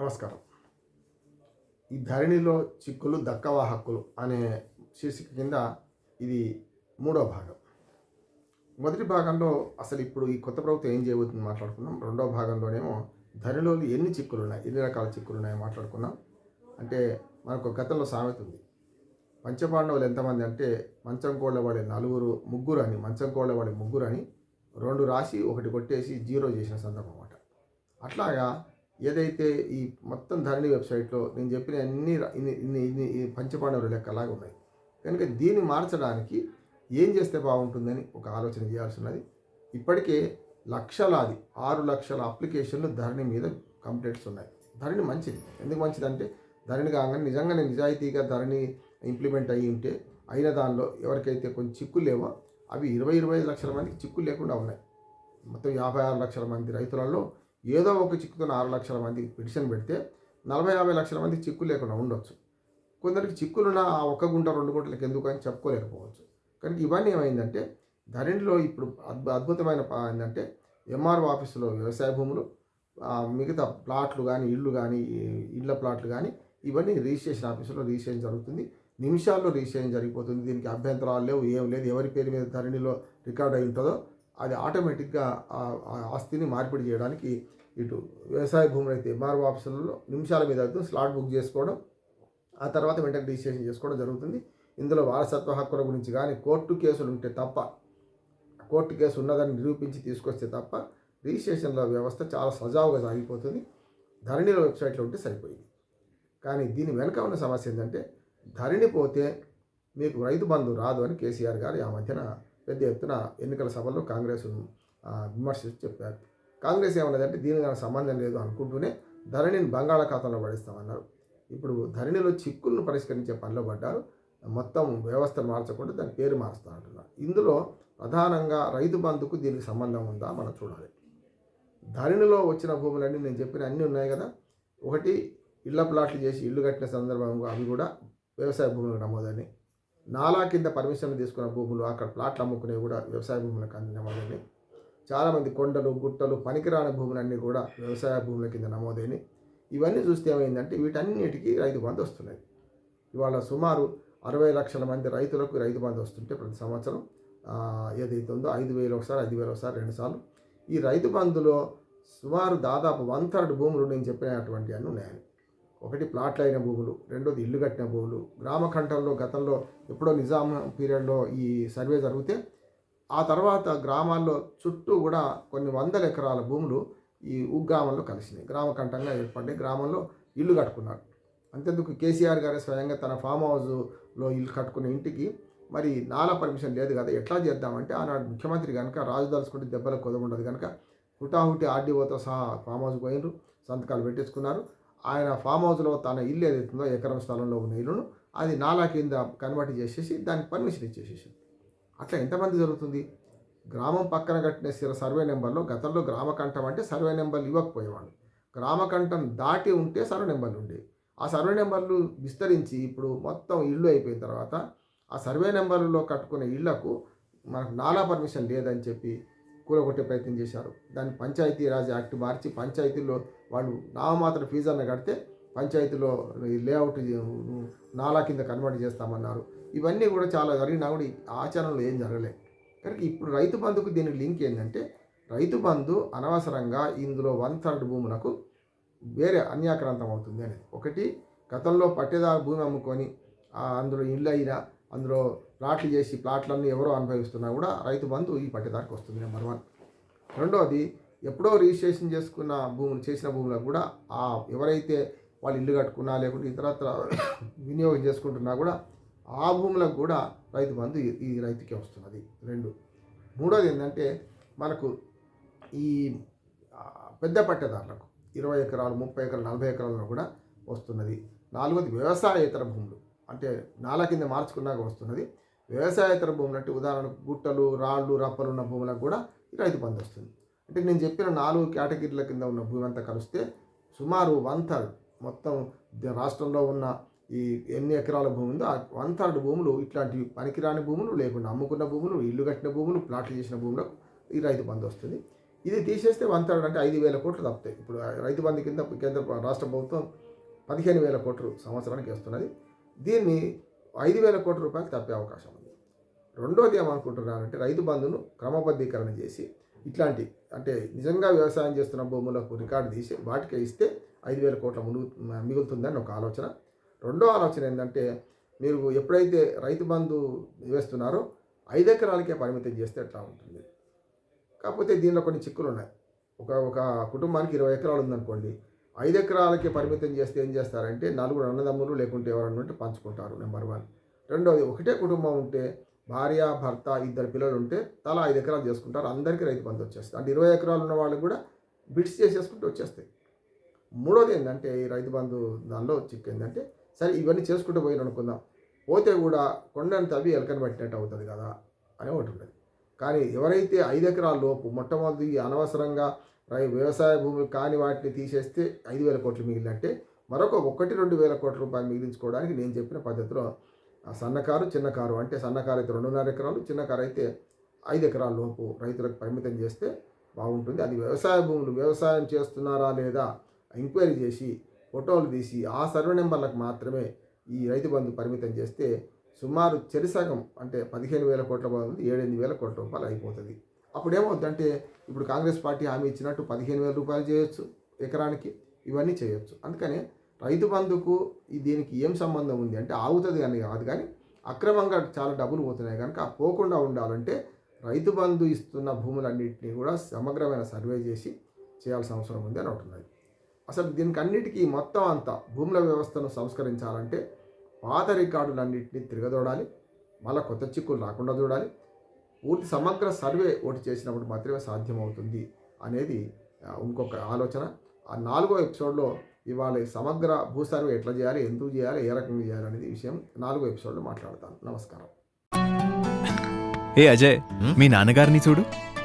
నమస్కారం. ఈ ధరణిలో చిక్కులు దక్కవా హక్కులు అనే శీర్షిక కింద ఇది మూడో భాగం. మొదటి భాగంలో అసలు ఇప్పుడు ఈ కొత్త ప్రభుత్వం ఏం చేయబోతుంది మాట్లాడుకున్నాం రెండో భాగంలోనేమో ధరణిలో ఎన్ని చిక్కులు ఉన్నాయి ఎన్ని రకాల చిక్కులు ఉన్నాయో మాట్లాడుకున్నాం అంటే మనకు గతంలో సామెత ఉంది. పంచపాండవులు ఎంతమంది అంటే మంచం కోళ్ళ వాడే నలుగురు ముగ్గురు అని మంచం కోళ్ళ వాడే ముగ్గురు అని రెండు రాసి ఒకటి కొట్టేసి జీరో చేసిన సందర్భం అన్నమాట. అట్లాగా ఏదైతే ఈ మొత్తం ధరణి వెబ్సైట్లో నేను చెప్పిన అన్ని ర- ఇన్ని ఇన్ని పంచపాండవుల లెక్కలాగా ఉన్నాయి. కనుక దీన్ని మార్చడానికి ఏం చేస్తే బాగుంటుందని ఒక ఆలోచన చేయాల్సి ఉన్నది ఇప్పటికే లక్షలాది ఆరు లక్షల అప్లికేషన్లు ధరణి మీద కంప్లైంట్స్ ఉన్నాయి. ధరణి మంచిది. ఎందుకు మంచిదంటే ధరణి కాగానే నిజంగానే నిజాయితీగా ధరణి ఇంప్లిమెంట్ అయ్యి ఉంటే అయిన దానిలో ఎవరికైతే కొంచెం చిక్కులు లేవో అవి ఇరవై ఇరవై ఐదు లక్షల మందికి చిక్కులు లేకుండా ఉన్నాయి. మొత్తం యాభై ఆరు లక్షల మంది రైతులలో ఏదో ఒక చిక్కుతో ఆరు లక్షల మంది పిటిషన్ పెడితే నలభై యాభై లక్షల మంది చిక్కు లేకుండా ఉండొచ్చు. కొందరికి చిక్కులున్న ఆ ఒక్క గుంట రెండు గుంటలకు ఎందుకు అని చెప్పుకోలేకపోవచ్చు. కనుక ఇవన్నీ ఏమైందంటే ధరణిలో ఇప్పుడు అద్భు అద్భుతమైన ఏంటంటే ఎంఆర్ఓ ఆఫీసులో వ్యవసాయ భూములు మిగతా ప్లాట్లు కానీ ఇళ్ళు కానీ ఇళ్ళ ప్లాట్లు కానీ ఇవన్నీ రిజిస్ట్రేషన్ ఆఫీసులో రిజిస్ట్రేషన్ జరుగుతుంది. నిమిషాల్లో రిజిస్ట్రేషన్ జరిగిపోతుంది. దీనికి అభ్యంతరాలు లేవు ఏం లేదు. ఎవరి పేరు మీద ధరణిలో రికార్డ్ అయి ఉంటుందో అది ఆటోమేటిక్గా ఆ ఆస్తిని మార్పిడి చేయడానికి ఇటు వ్యవసాయ భూములు అయితే ఎంఆర్ఓ ఆఫీసులలో నిమిషాల మీద అయితే స్లాట్ బుక్ చేసుకోవడం ఆ తర్వాత వెంటనే రిజిస్ట్రేషన్ చేసుకోవడం జరుగుతుంది. ఇందులో వారసత్వ హక్కుల గురించి కానీ కోర్టు కేసులు ఉంటే తప్ప కోర్టు కేసు ఉన్నదని నిరూపించి తీసుకొస్తే తప్ప రిజిస్ట్రేషన్ల వ్యవస్థ చాలా సజావుగా సాగిపోతుంది. ధరణిల వెబ్సైట్లో ఉంటే సరిపోయింది. కానీ దీని వెనక ఉన్న సమస్య ఏంటంటే ధరణి పోతే మీకు రైతు బంధు రాదు అని కేసీఆర్ గారు ఆ మధ్యన పెద్ద ఎత్తున ఎన్నికల సభల్లో కాంగ్రెస్ విమర్శించి చెప్పారు. కాంగ్రెస్ ఏమన్నదంటే దీనికి నాకు సంబంధం లేదు అనుకుంటూనే ధరణిని బంగాళాఖాతంలో పడిస్తామన్నారు. ఇప్పుడు ధరణిలో చిక్కులను పరిష్కరించే పనిలో పడ్డారు. మొత్తం వ్యవస్థను మార్చకుండా దాని పేరు మారుస్తా అంటున్నారు. ఇందులో ప్రధానంగా రైతు బంధుకు దీనికి సంబంధం ఉందా మనం చూడాలి. ధరణిలో వచ్చిన భూములన్నీ నేను చెప్పిన అన్నీ ఉన్నాయి కదా. ఒకటి ఇళ్ళ ప్లాట్లు చేసి ఇల్లు కట్టిన సందర్భంగా అవి కూడా వ్యవసాయ భూములకు నమోదని నాలా కింద పర్మిషన్ తీసుకున్న భూములు అక్కడ ప్లాట్లు అమ్ముకునేవి కూడా వ్యవసాయ భూములకు అంది నమోదైనవి చాలామంది కొండలు గుట్టలు పనికిరాని భూములన్నీ కూడా వ్యవసాయ భూముల కింద నమోదైనవి ఇవన్నీ చూస్తే ఏమైందంటే వీటన్నిటికీ రైతు బంధు వస్తున్నాయి. ఇవాళ సుమారు అరవై లక్షల మంది రైతులకు రైతు బంధు వస్తుంటే ప్రతి సంవత్సరం ఏదైతే ఉందో ఐదు వేలు ఒకసారి ఐదు వేలు ఒకసారి రెండుసార్లు ఈ రైతు బంధులో సుమారు దాదాపు వన్ థర్డ్ భూములు నేను చెప్పినటువంటి అన్నీ ఉన్నాయని. ఒకటి ప్లాట్లు అయిన భూములు రెండోది ఇల్లు కట్టిన భూములు. గ్రామ కంఠంలో గతంలో ఎప్పుడో నిజాం పీరియడ్లో ఈ సర్వే జరిగితే ఆ తర్వాత గ్రామాల్లో చుట్టూ కూడా కొన్ని వందల ఎకరాల భూములు ఈ ఉగ్రామంలో కలిసినాయి. గ్రామ కంఠంగా గ్రామంలో ఇల్లు కట్టుకున్నారు. అంతేందుకు కేసీఆర్ గారే స్వయంగా తన ఫామ్ హౌస్లో ఇల్లు కట్టుకున్న ఇంటికి మరి నాలా పర్మిషన్ లేదు కదా ఎట్లా చేద్దామంటే ఆనాడు ముఖ్యమంత్రి కనుక రాజు దలుచుకుంటే దెబ్బలకు ఉండదు కనుక హుటాహుటి ఆర్డీఓతో సహా ఫామ్ హౌస్ పోయినరు సంతకాలు పెట్టించుకున్నారు ఆయన ఫామ్ హౌస్లో తన ఇల్లు ఏదైతుందో ఎకరం స్థలంలో ఉన్న ఇల్లును అది నాలా కింద కన్వర్ట్ చేసేసి దానికి పర్మిషన్ ఇచ్చేసేసింది అట్లా ఎంతమంది జరుగుతుంది? గ్రామం పక్కన కట్టిన స్థిర సర్వే నెంబర్లో గతంలో గ్రామకంఠం అంటే సర్వే నెంబర్లు ఇవ్వకపోయేవాళ్ళు. గ్రామకంఠం దాటి ఉంటే సర్వే నెంబర్లు ఉండేవి. ఆ సర్వే నెంబర్లు విస్తరించి ఇప్పుడు మొత్తం ఇల్లు అయిపోయిన తర్వాత ఆ సర్వే నెంబర్లలో కట్టుకునే ఇళ్ళకు మనకు నాలా పర్మిషన్ లేదని చెప్పి కూలగొట్టే ప్రయత్నం చేశారు. దాన్ని పంచాయతీ రాజ్ యాక్ట్ మార్చి పంచాయతీలో వాళ్ళు నామమాత్ర ఫీజు అన్న కడితే పంచాయతీలో లేఅవుట్ నాలా కింద కన్వర్ట్ చేస్తామన్నారు. ఇవన్నీ కూడా చాలా జరిగినా కూడా ఆచరణలో ఏం జరగలేదు కనుక ఇప్పుడు రైతు బంధుకు దీనికి లింక్ ఏంటంటే రైతు బంధు అనవసరంగా ఇందులో వన్ థర్డ్ భూములకు వేరే అన్యాక్రాంతం అవుతుంది అనేది. ఒకటి గతంలో పట్టేదారు భూమి అమ్ముకొని అందులో ఇళ్ళు అయినా అందులో ప్లాట్లు చేసి ప్లాట్లన్నీ ఎవరో అనుభవిస్తున్నా కూడా రైతు బంధు ఈ పట్టేదారికి వస్తుంది నెంబర్ వన్ రెండోది ఎప్పుడో రిజిస్ట్రేషన్ చేసుకున్న భూములు చేసిన భూములకు కూడా ఆ ఎవరైతే వాళ్ళు ఇల్లు కట్టుకున్నా లేకుంటే ఇతరత్ర వినియోగం చేసుకుంటున్నా కూడా ఆ భూములకు కూడా రైతు బంధు ఈ- రైతుకే వస్తున్నది రెండు. మూడోది ఏంటంటే మనకు ఈ పెద్ద పట్టేదారులకు ఇరవై ఎకరాలు ముప్పై ఎకరాలు నలభై ఎకరాలను కూడా వస్తున్నది. నాలుగోది వ్యవసాయేతర భూములు. అంటే నాల కింద మార్చుకున్నాక వస్తున్నది. వ్యవసాయేతర భూములు అంటే ఉదాహరణకు గుట్టలు రాళ్ళు రప్పలు ఉన్న భూములకు కూడా ఈ రైతు బంధు వస్తుంది. అంటే నేను చెప్పిన నాలుగు కేటగిరీల కింద ఉన్న భూమి అంతా కలిస్తే సుమారు వన్ థర్డ్ మొత్తం రాష్ట్రంలో ఉన్న ఈ ఎన్ని ఎకరాల భూమి ఉందో ఆ వన్ థర్డ్ భూములు ఇట్లాంటి పనికిరాని భూములు లేకుండా అమ్ముకున్న భూములు ఇల్లు కట్టిన భూములు ప్లాట్లు చేసిన భూములకు ఈ రైతు బంధు వస్తుంది. ఇది తీసేస్తే వన్ థర్డ్ అంటే ఐదు వేల కోట్లు తప్పుతాయి. ఇప్పుడు రైతు బంధు కింద కేంద్ర రాష్ట్ర ప్రభుత్వం పదిహేను వేల కోట్లు సంవత్సరానికి వేస్తున్నది. దీన్ని ఐదు వేల కోట్ల రూపాయలు తప్పే అవకాశం ఉంది. రెండోది ఏమనుకుంటున్నారంటే రైతు బంధును క్రమబద్ధీకరణ చేసి ఇట్లాంటి అంటే నిజంగా వ్యవసాయం చేస్తున్న భూములకు రికార్డు తీసి వాటికి ఇస్తే ఐదు వేల కోట్ల మునుగు మిగులుతుందని ఒక ఆలోచన. రెండో ఆలోచన ఏంటంటే మీరు ఎప్పుడైతే రైతు బంధు వేస్తున్నారో ఐదు ఎకరాలకే పరిమితం చేస్తే ఎట్లా ఉంటుంది? కాకపోతే దీనిలో కొన్ని చిక్కులు ఉన్నాయి. ఒక ఒక కుటుంబానికి ఇరవై ఎకరాలు ఉందనుకోండి. ఐదు ఎకరాలకి పరిమితం చేస్తే ఏం చేస్తారంటే నలుగురు అన్నదమ్ములు లేకుంటే ఎవరన్నా ఉంటే పంచుకుంటారు నెంబర్ వన్ రెండోది ఒకటే కుటుంబం ఉంటే భార్య భర్త ఇద్దరు పిల్లలు ఉంటే తలా ఐదు ఎకరాలు చేసుకుంటారు అందరికీ రైతు బంధు వచ్చేస్తుంది. అంటే ఇరవై ఎకరాలు ఉన్న వాళ్ళకి కూడా బిట్స్ చేసేసుకుంటూ వచ్చేస్తాయి. మూడోది ఏంటంటే ఈ రైతు బంధు దానిలో చిక్కిందంటే సరే ఇవన్నీ చేసుకుంటూ పోయిన అనుకుందాం పోతే కూడా కొండను తవ్వి ఎలకని పట్టినట్టు అవుతుంది కదా అని ఒకటి ఉన్నది కానీ ఎవరైతే ఐదు ఎకరాల లోపు మొట్టమొదటి అనవసరంగా రై వ్యవసాయ భూములు కాని వాటిని తీసేస్తే ఐదు వేల కోట్లు మిగిలినట్టే మరొక ఒకటి రెండు వేల కోట్ల రూపాయలు మిగిలించుకోవడానికి నేను చెప్పిన పద్ధతిలో సన్నకారు చిన్నకారు అంటే సన్నకారు అయితే రెండున్నర ఎకరాలు చిన్నకారు అయితే ఐదు ఎకరాల లోపు రైతులకు పరిమితం చేస్తే బాగుంటుంది. అది వ్యవసాయ భూములు వ్యవసాయం చేస్తున్నారా లేదా ఎంక్వైరీ చేసి ఫోటోలు తీసి ఆ సర్వే నెంబర్లకు మాత్రమే ఈ రైతు బంధు పరిమితం చేస్తే సుమారు చెరిసగం అంటే పదిహేను వేల కోట్ల బాగుంది ఏడెనిమిది వేల కోట్ల రూపాయలు అయిపోతుంది. అప్పుడు ఏమవుద్దంటే ఇప్పుడు కాంగ్రెస్ పార్టీ హామీ ఇచ్చినట్టు పదిహేను వేల రూపాయలు చేయొచ్చు ఎకరానికి ఇవన్నీ చేయొచ్చు. అందుకనే రైతు బంధుకు దీనికి ఏం సంబంధం ఉంది అంటే ఆగుతుంది అని కాదు కానీ అక్రమంగా చాలా డబ్బులు పోతున్నాయి. కనుక పోకుండా ఉండాలంటే రైతు బంధు ఇస్తున్న భూములన్నింటినీ కూడా సమగ్రమైన సర్వే చేసి చేయాల్సిన అవసరం ఉంది అని ఉంటున్నది అసలు దీనికి అన్నిటికీ మొత్తం అంతా భూముల వ్యవస్థను సంస్కరించాలంటే పాత రికార్డులన్నింటినీ తిరగదోడాలి మళ్ళీ కొత్త చిక్కులు రాకుండా చూడాలి. పూర్తి సమగ్ర సర్వే ఒకటి చేసినప్పుడు మాత్రమే సాధ్యమవుతుంది అనేది ఇంకొక ఆలోచన. ఆ నాలుగో ఎపిసోడ్లో ఇవాళ సమగ్ర భూ సర్వే ఎట్లా చేయాలి ఎందుకు చేయాలి ఏ రకంగా చేయాలి అనేది విషయం నాలుగో ఎపిసోడ్లో మాట్లాడతాను. నమస్కారం. ఏ అజయ్ మీ నాన్నగారిని చూడు.